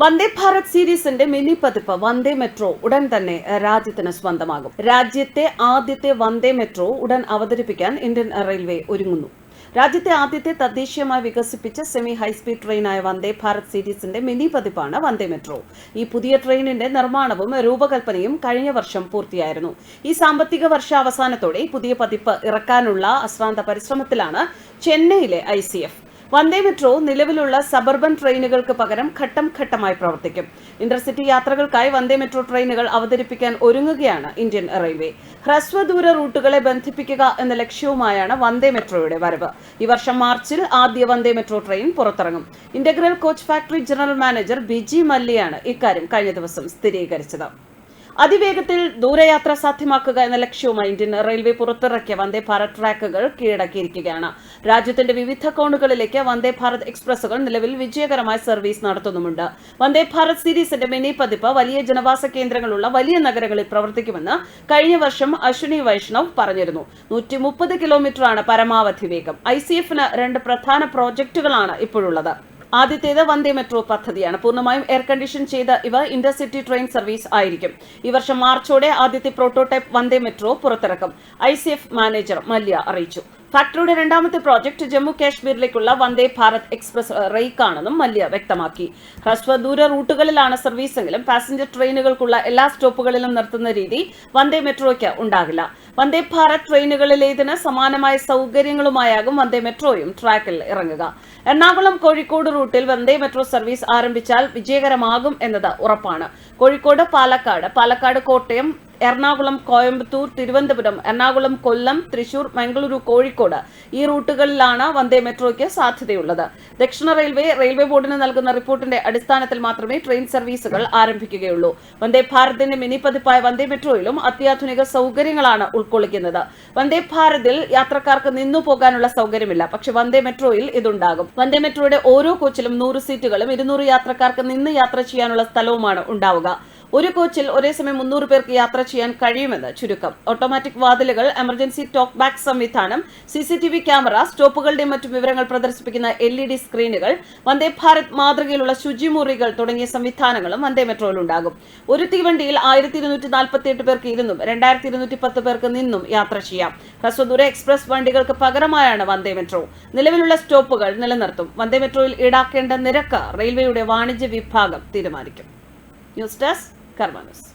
വന്ദേ ഭാരത് സീരീസിന്റെ മിനി പതിപ്പ് വന്ദേ മെട്രോ ഉടൻ തന്നെ രാജ്യത്തിന് സ്വന്തമാകും. രാജ്യത്തെ ആദ്യത്തെ വന്ദേ മെട്രോ ഉടൻ അവതരിപ്പിക്കാൻ ഇന്ത്യൻ റെയിൽവേ ഒരുങ്ങുന്നു. രാജ്യത്തെ ആദ്യത്തെ തദ്ദേശീയമായി വികസിപ്പിച്ച സെമി ഹൈസ്പീഡ് ട്രെയിനായ വന്ദേ ഭാരത് സീരീസിന്റെ മിനി പതിപ്പാണ് വന്ദേ മെട്രോ. ഈ പുതിയ ട്രെയിനിന്റെ നിർമ്മാണവും രൂപകൽപ്പനയും കഴിഞ്ഞ വർഷം പൂർത്തിയായിരുന്നു. ഈ സാമ്പത്തിക വർഷ അവസാനത്തോടെ പുതിയ പതിപ്പ് ഇറക്കാനുള്ള അശ്രാന്ത പരിശ്രമത്തിലാണ് ചെന്നൈയിലെ ഐ വന്ദേ മെട്രോ നിലവിലുള്ള സബർബൻ ട്രെയിനുകൾക്ക് പകരം ഘട്ടം ഘട്ടമായി പ്രവർത്തിക്കും. ഇന്റർസിറ്റി യാത്രകൾക്കായി വന്ദേ മെട്രോ ട്രെയിനുകൾ അവതരിപ്പിക്കാൻ ഒരുങ്ങുകയാണ് ഇന്ത്യൻ റെയിൽവേ. ഹ്രസ്വദൂര റൂട്ടുകളെ ബന്ധിപ്പിക്കുക എന്ന ലക്ഷ്യവുമായാണ് വന്ദേ മെട്രോയുടെ വരവ്. ഈ വർഷം മാർച്ചിൽ ആദ്യ Vande metro train പുറത്തിറങ്ങും. Integral coach factory general manager B G മല്ലിയാണ് ഇക്കാര്യം കഴിഞ്ഞ ദിവസം സ്ഥിരീകരിച്ചത്. അതിവേഗത്തിൽ ദൂരയാത്ര സാധ്യമാക്കുക എന്ന ലക്ഷ്യവുമായി ഇന്ത്യൻ റെയിൽവേ പുറത്തിറക്കിയ വന്ദേ ഭാരത് ട്രാക്കുകൾ കീഴടക്കിയിരിക്കുകയാണ്. രാജ്യത്തിന്റെ വിവിധ കോണുകളിലേക്ക് വന്ദേ ഭാരത് എക്സ്പ്രസുകൾ നിലവിൽ വിജയകരമായ സർവീസ് നടത്തുന്നുമുണ്ട്. വന്ദേ ഭാരത് സീരീസിന്റെ മിനി പതിപ്പ് വലിയ ജനവാസ കേന്ദ്രങ്ങളുള്ള വലിയ നഗരങ്ങളിൽ പ്രവർത്തിക്കുമെന്ന് കഴിഞ്ഞ വർഷം അശ്വിനി വൈഷ്ണവ് പറഞ്ഞിരുന്നു. നൂറ്റി മുപ്പത് കിലോമീറ്ററാണ് പരമാവധി വേഗം. ഐ സി എഫിന് രണ്ട് പ്രധാന പ്രോജക്റ്റുകളാണ് ഇപ്പോഴുള്ളത്. ആദ്യത്തേത് വന്ദേ മെട്രോ പദ്ധതിയാണ്. പൂർണമായും എയർ കണ്ടീഷൻ ചെയ്ത ഇവ ഇന്റർസിറ്റി ട്രെയിൻ സർവീസ് ആയിരിക്കും. ഈ വർഷം മാർച്ചോടെ ആദ്യത്തെ പ്രോട്ടോടൈപ്പ് വന്ദേ മെട്രോ പുറത്തിറക്കും. ഐ മാനേജർ മല്യ അറിയിച്ചു. ഫാക്ടറിയുടെ രണ്ടാമത്തെ പ്രോജക്ട് ജമ്മു കാശ്മീരിലേക്കുള്ള വന്ദേ ഭാരത് എക്സ്പ്രസ് റെയ്ക്കാണെന്നും മല്യ വ്യക്തമാക്കി. ഹ്രസ്വദൂര റൂട്ടുകളിലാണ് സർവീസെങ്കിലും പാസഞ്ചർ ട്രെയിനുകൾക്കുള്ള എല്ലാ സ്റ്റോപ്പുകളിലും നിർത്തുന്ന രീതി വന്ദേ മെട്രോയ്ക്ക് ഉണ്ടാകില്ല. വന്ദേ ഭാരത് ട്രെയിനുകളിലേതിന് സമാനമായ സൗകര്യങ്ങളുമായാകും വന്ദേ മെട്രോയും ട്രാക്കിൽ ഇറങ്ങുക. എറണാകുളം കോഴിക്കോട് റൂട്ടിൽ വന്ദേ മെട്രോ സർവീസ് ആരംഭിച്ചാൽ വിജയകരമാകും എന്നത് ഉറപ്പാണ്. കോഴിക്കോട് പാലക്കാട് പാലക്കാട് കോട്ടയം എറണാകുളം കോയമ്പത്തൂർ തിരുവനന്തപുരം എറണാകുളം കൊല്ലം തൃശൂർ മംഗളൂരു കോഴിക്കോട് ഈ റൂട്ടുകളിലാണ് വന്ദേ മെട്രോയ്ക്ക് സാധ്യതയുള്ളത്. ദക്ഷിണ റെയിൽവേ റെയിൽവേ ബോർഡിന് നൽകുന്ന റിപ്പോർട്ടിന്റെ അടിസ്ഥാനത്തിൽ മാത്രമേ ട്രെയിൻ സർവീസുകൾ ആരംഭിക്കുകയുള്ളൂ. വന്ദേ ഭാരതിന്റെ മിനി പതിപ്പായ വന്ദേ മെട്രോയിലും അത്യാധുനിക സൗകര്യങ്ങളാണ് ഉൾക്കൊള്ളിക്കുന്നത്. വന്ദേ ഭാരതിൽ യാത്രക്കാർക്ക് നിന്നു പോകാനുള്ള സൗകര്യമില്ല. പക്ഷെ വന്ദേ മെട്രോയിൽ ഇതുണ്ടാകും. വന്ദേ മെട്രോയുടെ ഓരോ കോച്ചിലും നൂറ് സീറ്റുകളും ഇരുന്നൂറ് യാത്രക്കാർക്ക് നിന്ന് യാത്ര ചെയ്യാനുള്ള സ്ഥലവുമാണ് ഉണ്ടാവുക. ഒരു കോച്ചിൽ ഒരേ സമയം മുന്നൂറ് പേർക്ക് യാത്ര ചെയ്യാൻ കഴിയുമെന്ന് ചുരുക്കം. ഓട്ടോമാറ്റിക് വാതിലുകൾ എമർജൻസി ടോക്ക് ബാക്ക് സംവിധാനം C C T V camera സ്റ്റോപ്പുകളുടെയും മറ്റു വിവരങ്ങൾ പ്രദർശിപ്പിക്കുന്ന എൽ ഇ ഡി സ്ക്രീനുകൾ വന്ദേ ഭാരത് മാതൃകയിലുള്ള ശുചിമുറികൾ തുടങ്ങിയ സംവിധാനങ്ങളും വന്ദേ മെട്രോയിൽ ഉണ്ടാകും. ഒരു തീവണ്ടിയിൽ ആയിരത്തി ഇരുന്നൂറ്റി നാൽപ്പത്തി എട്ട് പേർക്ക് ഇരുന്നും രണ്ടായിരത്തി ഇരുന്നൂറ്റി പത്ത് പേർക്ക് നിന്നും യാത്ര ചെയ്യാം. ഹ്രസ്വദൂര എക്സ്പ്രസ് വണ്ടികൾക്ക് പകരമായാണ് വന്ദേ മെട്രോ. നിലവിലുള്ള സ്റ്റോപ്പുകൾ നിലനിർത്തും. വന്ദേ മെട്രോയിൽ ഈടാക്കേണ്ട നിരക്ക് റെയിൽവേയുടെ വാണിജ്യ വിഭാഗം തീരുമാനിക്കും. News desk Cármanos.